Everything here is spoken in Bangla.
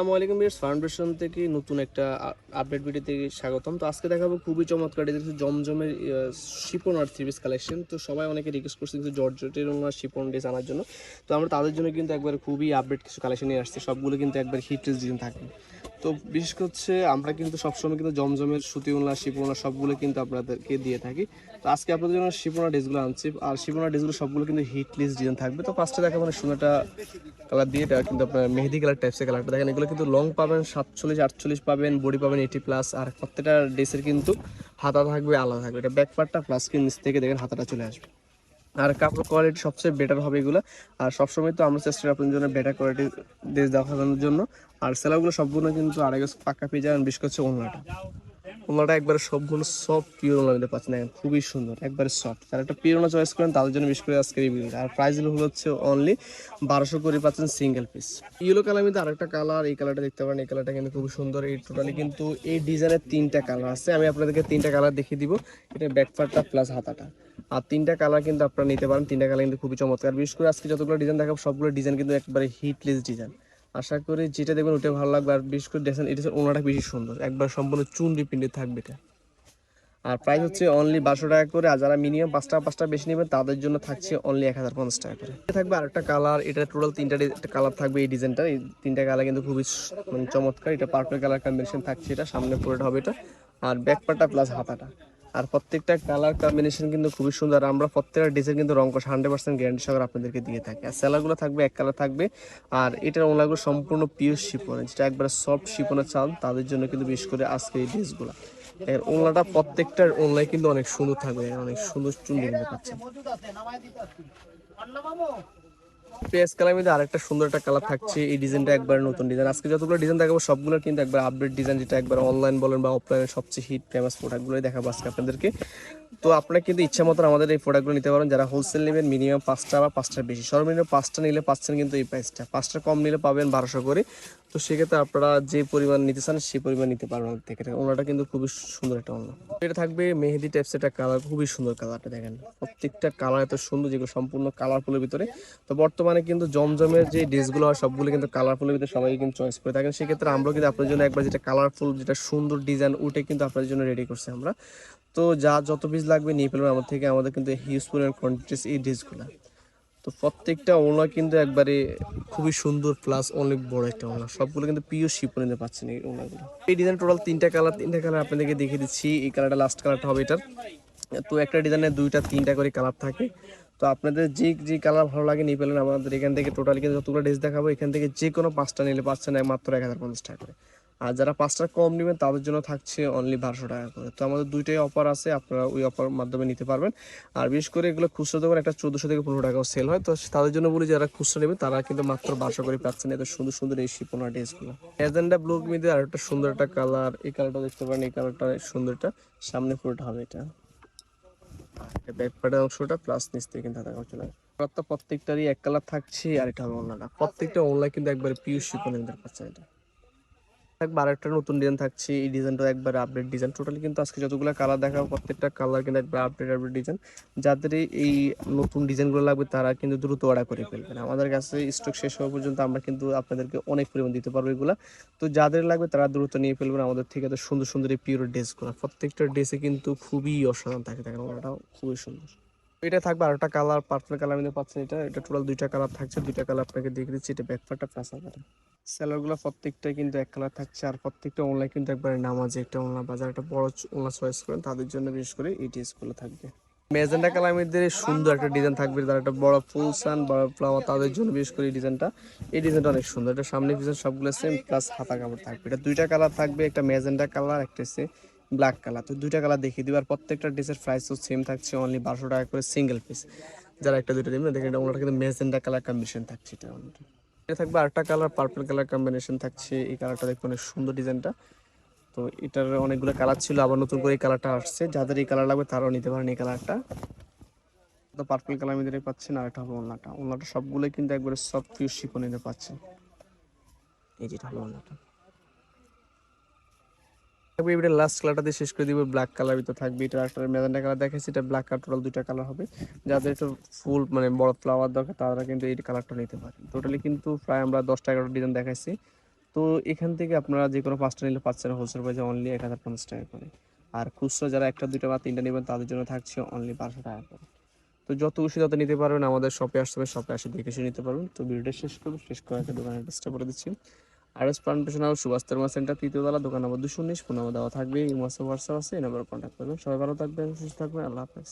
আসসালামু আলাইকুম বিয়ার্স ফাউন্ডেশন থেকে নতুন একটা আপডেট ভিডিওতে স্বাগতম। তো আজকে দেখাবো খুবই চমৎকার ডিজাইন জমজমের শিপন আর থ্রি কালেকশন তো সবাই অনেকে রিকোয়েস্ট করছে কিন্তু জর্জটের ওনার শিপন ড্রেস আনার জন্য। তো আমরা তাদের জন্য কিন্তু একবার খুবই আপডেট কিছু কালেকশন নিয়ে আসছি। সবগুলো কিন্তু একবার হিট ড্রেস ডিজাইন থাকে তো বিশেষ হচ্ছে আমরা কিন্তু সবসময় কিন্তু জমজমের সুতি ওনার শিপনা সবগুলো কিন্তু আপনাদেরকে দিয়ে থাকি। তো আজকে আপনাদের জন্য শিপনা ড্রেসগুলো আনছি আর শিপনা ড্রেসগুলো সবগুলো কিন্তু হিট লিস্ট ডিজাইন থাকবে। তো ফার্স্টে দেখা মানে সুন্দরটা কালার দিয়ে, এটা কিন্তু আপনার মেহেদি কালার টাইপসের কালারটা দেখেন, এগুলো কিন্তু লং পাবেন, সাতচল্লিশ, আটচল্লিশ পাবেন বডি পাবেন এইটি প্লাস আর প্রত্যেকটা ড্রেসের কিন্তু হাতা থাকবে আলাদা থাকবে। এটা ব্যাক পার্টটা প্লাস কি নিচ থেকে দেখেন হাতাটা চলে আসবে। আর কাপড় কোয়ালিটি সবচেয়ে বেটার হবে এগুলো। আর সবসময় তো আমরা চেষ্টা করি আপনাদের জন্য বেটার কোয়ালিটি দেশ দেখানোর জন্য। আর সেলাগুলো সবগুলো কিন্তু আড়াই গজ পাক্কা পেয়ে যাবেন, বিশেষ করছে ওনাটা ওনাটা একবারে সবগুলো সব পিওর ওনার মধ্যে পাচ্ছেন দেখেন খুবই সুন্দর, একবারে সফট যারা একটা পিওর চয়েস করেন, তাদের জন্য বিশেষ করে আজকের এই আর প্রাইস হলো হচ্ছে অনলি বারোশো করে পাচ্ছেন সিঙ্গেল পিস ইয়েলো কালার মধ্যে আরেকটা কালার এই কালারটা দেখতে পারেন, এই কালারটা কিন্তু খুবই সুন্দর। এই টোটালি কিন্তু এই ডিজাইনের তিনটা কালার আছে। আমি আপনাদেরকে তিনটা কালার দেখিয়ে দিব। এটা ব্যাক পার্টটা প্লাস হাতাটা। আর তিনটা কালার কিন্তু আপনারা নিতে পারেন। তিনটা কালার কিন্তু খুবই চমৎকার। বিশেষ করে আজকে যতগুলো ডিজাইন দেখাবো, সবগুলো ডিজাইন কিন্তু একবারে হিটলেস ডিজাইন আশা করি যেটা দেখবেন ওটা ভালো লাগবে। আর বিশেষ করে দেখেন, এটা ওনাটা বেশি সুন্দর। একবার সম্পূর্ণ চুনরি পিন্ডি থাকবে এটা। আর প্রাইস হচ্ছে অনলি বারোশো টাকা করে। আর যারা মিনিমাম পাঁচটা পাঁচটা বেশি নেবেন, তাদের জন্য থাকছে অনলি এক হাজার পঞ্চাশ টাকা করে। থাকবে আরেকটা কালার এটা টোটাল তিনটা কালার থাকবে এই ডিজাইনটা এই তিনটা কালার কিন্তু খুবই মানে চমৎকার। এটা পার্পল কালার কম্বিনেশন থাকছে এটা। সামনে পুরোটা হবে এটা। আর ব্যাক প্লাস হাতাটা। আর প্রত্যেকটা কালার কম্বিনেশন কিন্তু খুবই সুন্দর। আমরা প্রত্যেকটা ডিজাইন কিন্তু রং কষ হান্ড্রেড পার্সেন্ট গ্যারান্টি সহকারে আপনাদেরকে দিয়ে থাকি। আর সেলারগুলো থাকবে, এক কালার থাকবে। আর এটার ওনাগুলো সম্পূর্ণ পিওর শিপনে যেটা একবারে সফট শিপনে চাল, তাদের জন্য কিন্তু বিশেষ করে আজকে এই ড্রেসগুলো এর ওনলাটা প্রত্যেকটার ওনলাই কিন্তু অনেক সুন্দর থাকবে, অনেক সুন্দর চুন দেখতে পাচ্ছেন। পেস কালার মধ্যে আরেকটা সুন্দর একটা কালার থাকছে। এই ডিজাইনটা একবার নতুন ডিজাইন আজকে যতগুলো ডিজাইন দেখাবো, সবগুলো কিন্তু একবার আপডেট ডিজাইন যেটা একবার অনলাইন বলেন বা অফলাইনে সবচেয়ে হিট ফেমাস প্রোডাক্টগুলোই দেখাবো আজকে আপনাদেরকে। তো আপনারা কিন্তু ইচ্ছা মতন আমাদের এই প্রোডাক্টগুলো নিতে পারেন। যারা হোলসেল নেবেন মিনিমাম পাঁচটা বা পাঁচটার বেশি। সর্বনিম্ন পাঁচটা নিলে পাচ্ছেন কিন্তু এই প্রাইসটা পাঁচটা কম নিলে পাবেন বারোশো করে। তো সেক্ষেত্রে আপনারা যে পরিমাণ নিতে চান, সেই পরিমাণ নিতে পারবেন আমাদের থেকে। ওনাটা কিন্তু খুবই সুন্দর একটা ওনা এটা থাকবে মেহেদি টাইপস একটা কালার খুবই সুন্দর কালারটা দেখেন। প্রত্যেকটা কালার এত সুন্দর যেগুলো সম্পূর্ণ কালারফুলের ভিতরে। তো বর্তমানে কিন্তু জমজমের যে ড্রেসগুলো হয়, সবগুলো কিন্তু কালারফুলের ভিতরে সবাই কিন্তু চয়েস করে থাকেন। সেক্ষেত্রে আমরা কিন্তু আপনার জন্য একবার যেটা কালারফুল যেটা সুন্দর ডিজাইন উঠে কিন্তু আপনাদের জন্য রেডি করছি আমরা। তো যা, যত পিস লাগবে নিয়ে ফেলবেন আমাদের থেকে আমাদের কিন্তু হিউজ পরিমাণ কোয়ান্টিটিস এই ড্রেসগুলো তো প্রত্যেকটা ওনা কিন্তু একবারে খুবই সুন্দর প্লাস অনেক বড় একটা ওনা সবগুলো কিন্তু পিওর শিপনে নিতে পাচ্ছেন এই ওনাগুলো এই ডিজাইন টোটাল তিনটা কালার তিনটা কালার আপনাদেরকে দেখিয়ে দিচ্ছি। এই কালারটা লাস্ট কালারটা হবে এটার। তো একটা ডিজাইনের দুইটা, তিনটা করে কালার থাকে। তো আপনাদের যে যে কালার ভালো লাগে নিয়ে পেলেন আমাদের এখান থেকে টোটালি কিন্তু যতগুলো ড্রেস দেখাবো, এখান থেকে যে কোনো পাঁচটা নিলে পাচ্ছেন মাত্র এক হাজার পঞ্চাশ টাকা করে। আর যারা পাঁচটা কম নেবেন, তাদের জন্য থাকছে অনলি বারোশো টাকা করে। তো আমাদের দুইটাই অফার আছে, আপনারা ওই অফার মাধ্যমে নিতে পারবেন। আর বিশেষ করে এগুলো খুচরো দোকান, একটা চোদ্দোশো থেকে পনেরো টাকাও সেল হয়। তো তাদের জন্য বলি, যারা খুচরো নেবে তারা কিন্তু মাত্র বারোশো করে পাচ্ছেন এত সুন্দর সুন্দর এই শিপোনা ড্রেসগুলো এজেন্ডা ব্লুর মধ্যে আর একটা সুন্দর একটা কালার এই কালারটা দেখতে পারেন, এই কালারটা সুন্দরটা, সামনে পুরোটা হবে এটা। ব্যাক পার্টের অংশটা প্লাস নিচ থেকে কিন্তু হাতা চলে আসবে প্রত্যেকটারই এক কালার থাকছে আর এটা হবে অন্যটা প্রত্যেকটা অনলাইন কিন্তু একবারে পিওর শিপনে পাচ্ছেন এটা। থাকবে, আরেকটা নতুন ডিজাইন থাকছে, এই ডিজাইনটা একবার আপডেট ডিজাইন টোটালি কিন্তু আজকে যতগুলো কালার দেখাবো, প্রত্যেকটা কালার কিন্তু একবার আপডেট আপডেট ডিজাইন যাদের এই- নতুন ডিজাইনগুলো লাগবে, তারা কিন্তু দ্রুত অর্ডার করে ফেলবেন। আমাদের কাছে স্টক শেষ হওয়া পর্যন্ত আমরা কিন্তু আপনাদেরকে অনেক পরিমাণ দিতে পারব এগুলা। তো যাদের লাগবে, তারা দ্রুত নিয়ে ফেলবেন আমাদের থেকে তো সুন্দর সুন্দর এই পিওর ড্রেসগুলো প্রত্যেকটা ড্রেসে কিন্তু খুবই অসাধারণ থাকে, দেখেন ওটাও খুবই সুন্দর। এটা থাকবে আরেকটা কালার পার্পল কালার মধ্যে পাচ্ছেন এটা। এটা টোটাল দুইটা কালার থাকছে। দুইটা কালার আপনাকে দেখে দিচ্ছি, এটা ব্যাকপারটা প্লাস আলাদা সেলারগুলো প্রত্যেকটাই কিন্তু এক কালার থাকছে আর প্রত্যেকটা অনলাইন কিন্তু একবারে নামাজে একটা অনলাইন বাজার, একটা বড় অনলাইন চয়েস করেন, তাদের জন্য বিশেষ করে এই ড্রেসগুলো থাকবে। মেজেন্ডা কালার মধ্যে সুন্দর একটা ডিজাইন থাকবে, তার একটা বড় ফুল সান বড় ফ্লাওয়ার তাদের জন্য বিশেষ করে এই ডিজাইনটা এই ডিজাইনটা অনেক সুন্দর, এটা সামনে পিছনে সবগুলো সেম প্লাস হাতা কাপড় থাকবে। এটা দুইটা কালার থাকবে, একটা মেজেন্ডা কালার একটা ব্ল্যাক কালার তো দুইটা কালার দেখিয়ে দিবে। আর প্রত্যেকটা ড্রেসের প্রাইসও সেম থাকছে অনলি বারোশো টাকা করে সিঙ্গেল পিস যারা একটা দুইটা দেবেন দেখেন এটা ওনাটা কিন্তু মেজেন্ডা কালার কম্বিনেশন থাকছে এটা এটা থাকবে আরেকটা কালার পার্পল কালার কম্বিনেশন থাকছে। এই কালারটা দেখবেন অনেক সুন্দর ডিজাইনটা। তো এটার অনেকগুলো কালার ছিল, আবার নতুন করে এই কালারটা আসছে। যাদের এই কালার লাগবে, তারাও নিতে পারেন এই কালারটা তো পার্পল কালার মধ্যে পাচ্ছেন আর একটা হবে ওনাটা ওনাটা সবগুলোই কিন্তু একবারে সব পিওর শিপনিতে পাচ্ছেন এই যেটা হলো ওনাটা থাকবে, এবারে লাস্ট কালারটা দিয়ে শেষ করে দিব ব্ল্যাক কালার ভিতরে থাকবে। এটা একটা মেজেন্টা কালার দেখাচ্ছি এটা ব্ল্যাক কালার টোটাল দুইটা কালার হবে। যাদের একটু ফুল মানে বড় ফ্লাওয়ার দরকার, তারা কিন্তু এই কালারটা নিতে পারে টোটালি কিন্তু প্রায় আমরা দশটা এগারোটা ডিজাইন দেখাইছি। তো এখান থেকে আপনারা যে কোনো পাঁচটা নিলে পাঁচটা হোলসেল প্রাইসে অনলি এক হাজার পঞ্চাশ টাকা করে। আর খুচরো যারা একটা, দুইটা বা তিনটা নেবেন, তাদের জন্য থাকছে অনলি বারোশো টাকা করে। তো যত খুশি তত নিতে পারবেন, আমাদের শপে আসতে হবে শপে আসে দেখে নিতে পারবেন। তো ভিডিওটা শেষ করব, শেষ করে একটা দোকানের চেষ্টা করে দিচ্ছি। আর এস প্লান্টেশন হাউস সুভাষ তর্মা সেন্টার তৃতীয়তলা দোকান নম্বর দুশো উনিশ, ফোন নম্বর দেওয়া থাকবে, এই মাসে হোয়াটসঅ্যাপ আছে এই নাম্বার কন্ট্যাক্ট করবেন, সবাই ভালো থাকবেন, সুস্থ থাকবেন, আল্লাহ হাফেজ।